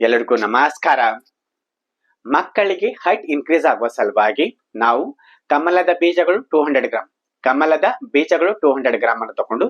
ಎಲ್ಲರಿಗೂ ನಮಸ್ಕಾರ. ಮಕ್ಕಳಿಗೆ ಹೈಟ್ ಇನ್ಕ್ರೀಸ್ ಆಗುವ ಸಲುವಾಗಿ ನಾವು ಕಮಲದ ಬೀಜಗಳು ಟೂ ಹಂಡ್ರೆಡ್ ಗ್ರಾಮ್ ಕಮಲದ ಬೀಜಗಳು ಟೂ ಹಂಡ್ರೆಡ್ ಗ್ರಾಮ್ ಅನ್ನು ತಗೊಂಡು,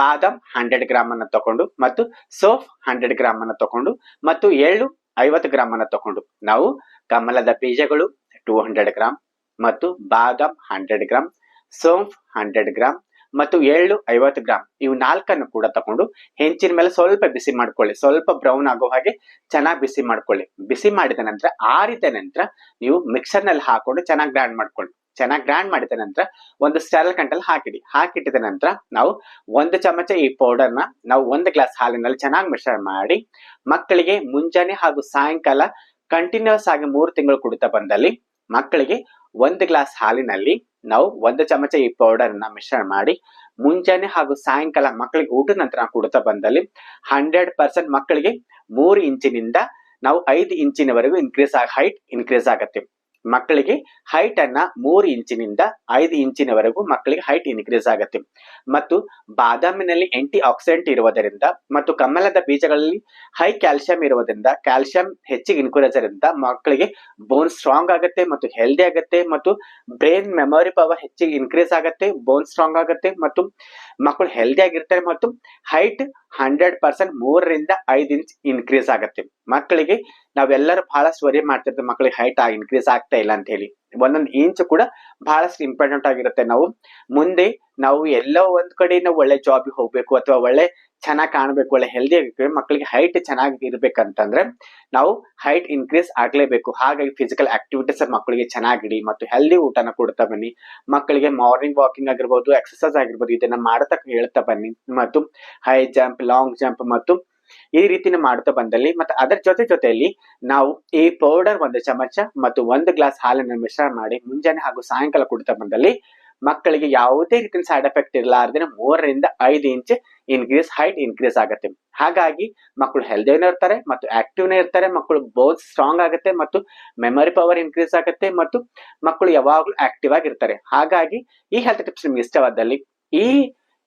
ಬಾದಾಮ್ ಹಂಡ್ರೆಡ್ ಗ್ರಾಮ್ ಅನ್ನು ತಗೊಂಡು ಮತ್ತು ಸೋಫ್ ಹಂಡ್ರೆಡ್ ಗ್ರಾಮ್ ಅನ್ನು ತಗೊಂಡು ಮತ್ತು ಎಳ್ಳು ಐವತ್ತು ಗ್ರಾಮ್ ಅನ್ನು ತಗೊಂಡು ನಾವು ಕಮಲದ ಬೀಜಗಳು ಟೂ ಹಂಡ್ರೆಡ್ ಗ್ರಾಮ್ ಮತ್ತು ಬಾದಾಮ್ ಹಂಡ್ರೆಡ್ ಗ್ರಾಮ್ ಸೋಂಫ್ ಹಂಡ್ರೆಡ್ ಗ್ರಾಮ್ ಮತ್ತು ಎಳ್ಳು ಐವತ್ತು ಗ್ರಾಮ್ ಇವು ನಾಲ್ಕನ್ನು ಕೂಡ ತಗೊಂಡು ಹೆಂಚಿನ ಮೇಲೆ ಸ್ವಲ್ಪ ಬಿಸಿ ಮಾಡ್ಕೊಳ್ಳಿ. ಸ್ವಲ್ಪ ಬ್ರೌನ್ ಆಗೋ ಹಾಗೆ ಚೆನ್ನಾಗಿ ಬಿಸಿ ಮಾಡ್ಕೊಳ್ಳಿ. ಬಿಸಿ ಮಾಡಿದ ನಂತರ ಆರಿದ ನಂತರ ನೀವು ಮಿಕ್ಸರ್ನಲ್ಲಿ ಹಾಕೊಂಡು ಚೆನ್ನಾಗಿ ಗ್ರೈಂಡ್ ಮಾಡ್ಕೊಳ್ಳಿ. ಚೆನ್ನಾಗಿ ಗ್ರ್ಯಾಂಡ್ ಮಾಡಿದ ನಂತರ ಒಂದು ಸ್ಟೆರಲ್ ಕಂಟಲ್ಲಿ ಹಾಕಿಡಿ. ಹಾಕಿಟ್ಟಿದ ನಂತರ ನಾವು ಒಂದು ಚಮಚ ಈ ಪೌಡರ್ನ ನಾವು ಒಂದು ಗ್ಲಾಸ್ ಹಾಲಿನಲ್ಲಿ ಚೆನ್ನಾಗಿ ಮಿಶ್ರಣ ಮಾಡಿ ಮಕ್ಕಳಿಗೆ ಮುಂಜಾನೆ ಹಾಗೂ ಸಾಯಂಕಾಲ ಕಂಟಿನ್ಯೂಸ್ ಆಗಿ ಮೂರು ತಿಂಗಳು ಕುಡಿತಾ ಬಂದಲ್ಲಿ ಮಕ್ಕಳಿಗೆ ಒಂದು ಗ್ಲಾಸ್ ಹಾಲಿನಲ್ಲಿ ನಾವು ಒಂದು ಚಮಚ ಈ ಪೌಡರ್ನ ಮಿಶ್ರಣ ಮಾಡಿ, ಮುಂಜಾನೆ ಹಾಗೂ ಸಾಯಂಕಾಲ ಮಕ್ಕಳಿಗೆ ಊಟದ ನಂತರ ಕುಡಿತಾ ಬಂದಲ್ಲಿ ಹಂಡ್ರೆಡ್ ಪರ್ಸೆಂಟ್ ಮಕ್ಕಳಿಗೆ ಮೂರು ಇಂಚಿನಿಂದ ನಾವು ಐದು ಇಂಚಿನವರೆಗೂ ಇನ್ಕ್ರೀಸ್ ಆಗ ಹೈಟ್ ಇನ್ಕ್ರೀಸ್ ಆಗತ್ತೆ. ಮಕ್ಕಳಿಗೆ ಹೈಟ್ ಅನ್ನ ಮೂರು ಇಂಚಿನಿಂದ ಐದು ಇಂಚಿನವರೆಗೂ ಮಕ್ಕಳಿಗೆ ಹೈಟ್ ಇನ್ಕ್ರೀಸ್ ಆಗುತ್ತೆ. ಮತ್ತು ಬಾದಾಮಿನಲ್ಲಿ ಆಂಟಿ ಆಕ್ಸಿಡೆಂಟ್ ಇರುವುದರಿಂದ ಮತ್ತು ಕಮಲದ ಬೀಜಗಳಲ್ಲಿ ಹೈ ಕ್ಯಾಲ್ಸಿಯಂ ಇರುವುದರಿಂದ ಕ್ಯಾಲ್ಸಿಯಂ ಹೆಚ್ಚಿಗೆ ಇನ್ಕ್ರೀಸ್ ಇರೋದ್ರಿಂದ ಮಕ್ಕಳಿಗೆ ಬೋನ್ ಸ್ಟ್ರಾಂಗ್ ಆಗುತ್ತೆ ಮತ್ತು ಹೆಲ್ದಿ ಆಗುತ್ತೆ ಮತ್ತು ಬ್ರೈನ್ ಮೆಮೊರಿ ಪವರ್ ಹೆಚ್ಚಿಗೆ ಇನ್ಕ್ರೀಸ್ ಆಗುತ್ತೆ ಬೋನ್ ಸ್ಟ್ರಾಂಗ್ ಆಗುತ್ತೆ ಮತ್ತು ಮಕ್ಕಳು ಹೆಲ್ದಿ ಆಗಿರ್ತಾರೆ ಮತ್ತು ಹೈಟ್ ಹಂಡ್ರೆಡ್ ಪರ್ಸೆಂಟ್ ಮೂರರಿಂದ ಐದು ಇಂಚ್ ಇನ್ಕ್ರೀಸ್ ಆಗುತ್ತೆ. ಮಕ್ಕಳಿಗೆ ನಾವೆಲ್ಲರೂ ಬಹಳಷ್ಟು ವರಿ ಮಾಡ್ತಿರ್ತೀವಿ ಮಕ್ಕಳಿಗೆ ಹೈಟ್ ಆಗಿ ಇನ್ಕ್ರೀಸ್ ಆಗ್ತಾ ಇಲ್ಲ ಅಂತ ಹೇಳಿ. ಒಂದೊಂದು ಇಂಚ್ ಕೂಡ ಬಹಳಷ್ಟು ಇಂಪಾರ್ಟೆಂಟ್ ಆಗಿರುತ್ತೆ. ನಾವು ಮುಂದೆ ನಾವು ಎಲ್ಲೋ ಒಂದ್ ಕಡೆ ನಾವು ಒಳ್ಳೆ ಜಾಬ್ಗೆ ಹೋಗ್ಬೇಕು ಅಥವಾ ಒಳ್ಳೆ ಚೆನ್ನಾಗಿ ಕಾಣಬೇಕು, ಒಳ್ಳೆ ಹೆಲ್ದಿ ಆಗಿರ್ಬೇಕು ಮಕ್ಕಳಿಗೆ ಹೈಟ್ ಚೆನ್ನಾಗಿ ಇರ್ಬೇಕಂತಂದ್ರೆ ನಾವು ಹೈಟ್ ಇನ್ಕ್ರೀಸ್ ಆಗ್ಲೇಬೇಕು. ಹಾಗಾಗಿ ಫಿಸಿಕಲ್ ಆಕ್ಟಿವಿಟೀಸ್ ಮಕ್ಕಳಿಗೆ ಚೆನ್ನಾಗಿಡಿ ಮತ್ತು ಹೆಲ್ದಿ ಊಟನ ಕೊಡ್ತಾ ಬನ್ನಿ. ಮಕ್ಕಳಿಗೆ ಮಾರ್ನಿಂಗ್ ವಾಕಿಂಗ್ ಆಗಿರ್ಬೋದು ಎಕ್ಸಸೈಸ್ ಆಗಿರ್ಬೋದು, ಇದನ್ನ ಮಾಡ್ತಾ ಹೇಳ್ತಾ ಬನ್ನಿ. ಮತ್ತು ಹೈ ಜಂಪ್ ಲಾಂಗ್ ಜಂಪ್ ಮತ್ತು ಈ ರೀತಿನ ಮಾಡ್ತಾ ಬಂದಲ್ಲಿ, ಮತ್ತೆ ಅದರ ಜೊತೆ ಜೊತೆಯಲ್ಲಿ ನಾವು ಈ ಪೌಡರ್ ಒಂದು ಚಮಚ ಮತ್ತು ಒಂದು ಗ್ಲಾಸ್ ಹಾಲನ್ನು ಮಿಶ್ರಣ ಮಾಡಿ ಮುಂಜಾನೆ ಹಾಗೂ ಸಾಯಂಕಾಲ ಕುಡಿತಾ ಬಂದಲ್ಲಿ ಮಕ್ಕಳಿಗೆ ಯಾವುದೇ ರೀತಿಯ ಸೈಡ್ ಎಫೆಕ್ಟ್ ಇರಲಾರ್ದೇನೆ ಮೂರರಿಂದ ಐದು ಇಂಚ್ ಇನ್ಕ್ರೀಸ್ ಹೈಟ್ ಇನ್ಕ್ರೀಸ್ ಆಗುತ್ತೆ. ಹಾಗಾಗಿ ಮಕ್ಕಳು ಹೆಲ್ದಿನೂ ಇರ್ತಾರೆ ಮತ್ತು ಆಕ್ಟಿವ್ನೇ ಇರ್ತಾರೆ, ಮಕ್ಕಳು ಬೋತ್ ಸ್ಟ್ರಾಂಗ್ ಆಗುತ್ತೆ ಮತ್ತು ಮೆಮೊರಿ ಪವರ್ ಇನ್ಕ್ರೀಸ್ ಆಗುತ್ತೆ ಮತ್ತು ಮಕ್ಕಳು ಯಾವಾಗಲೂ ಆಕ್ಟಿವ್ ಆಗಿರ್ತಾರೆ. ಹಾಗಾಗಿ ಈ ಹೆಲ್ತ್ ಟಿಪ್ಸ್ ನಿಮ್ಗೆ ಇಷ್ಟವಾದಲ್ಲಿ ಈ